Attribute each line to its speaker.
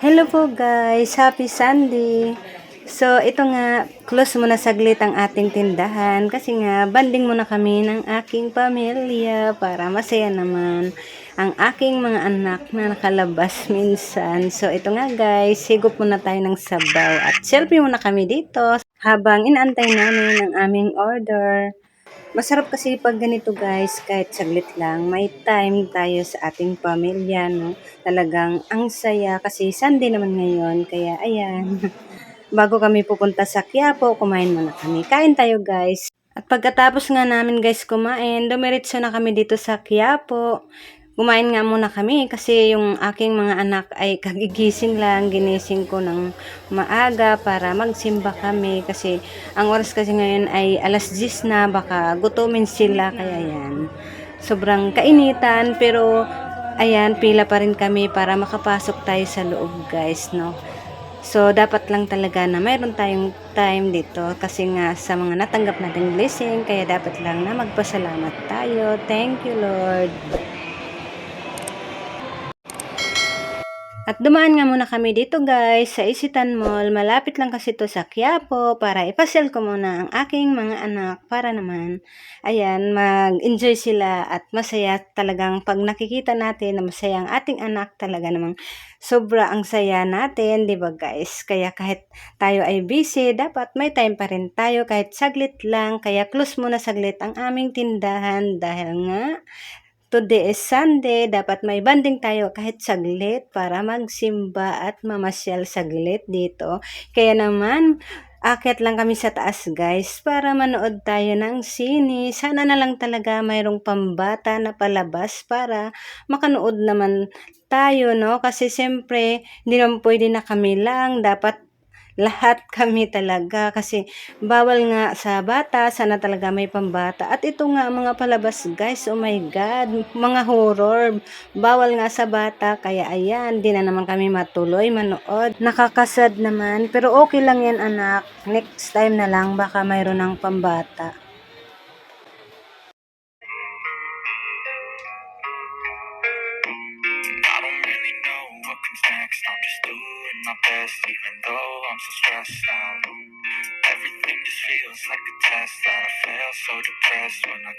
Speaker 1: Hello po guys, happy Sunday. So ito nga, close muna saglit ang ating tindahan kasi nga banding muna kami ng aking pamilya para masaya naman ang aking mga anak na nakalabas minsan. So ito nga guys, higop muna tayo ng sabaw at selfie muna kami dito habang inaantay namin ang aming order. Masarap kasi pag ganito guys, kahit saglit lang, may time tayo sa ating pamilya, no? Talagang ang saya kasi Sunday naman ngayon, kaya ayan. Bago kami pupunta sa Quiapo, kumain muna kami. Kain tayo guys. At pagkatapos nga namin guys kumain, dumiretso na kami dito sa Quiapo. Kumain nga muna kami kasi yung aking mga anak ay kagigising lang, ginising ko ng maaga para magsimba kami kasi ang oras kasi ngayon ay alas 10 na, baka gutumin sila kaya yan. Sobrang kainitan pero ayan, pila pa rin kami para makapasok tayo sa loob guys, no. So, dapat lang talaga na mayroon tayong time dito kasi nga sa mga natanggap nating blessing, kaya dapat lang na magpasalamat tayo. Thank you, Lord. At dumaan nga muna kami dito guys sa Isitan Mall. Malapit lang kasi to sa Quiapo para ipasel ko muna ang aking mga anak para naman ayan mag-enjoy sila at masaya talagang pag nakikita natin na masaya ang ating anak talaga namang sobra ang saya natin, 'di ba guys? Kaya kahit tayo ay busy, dapat may time pa rin tayo kahit saglit lang. Kaya close muna saglit ang aming tindahan dahil nga Today is Sunday, dapat may banding tayo kahit saglit para magsimba at mamasyal saglit dito. Kaya naman, akit lang kami sa taas guys para manood tayo ng sini. Sana na lang talaga mayroong pambata na palabas para makanood naman tayo, no? Kasi siyempre, hindi naman pwede na kami lang. Dapat lahat kami talaga kasi bawal nga sa bata, sana talaga may pambata. At ito nga mga palabas guys, oh my god, mga horror. Bawal nga sa bata, kaya ayan, di na naman kami matuloy manood. Nakakasad naman, pero okay lang yan anak. Next time na lang, baka mayroon ng pambata.
Speaker 2: Even though I'm so stressed out. Everything just feels like a test that I fail so depressed when I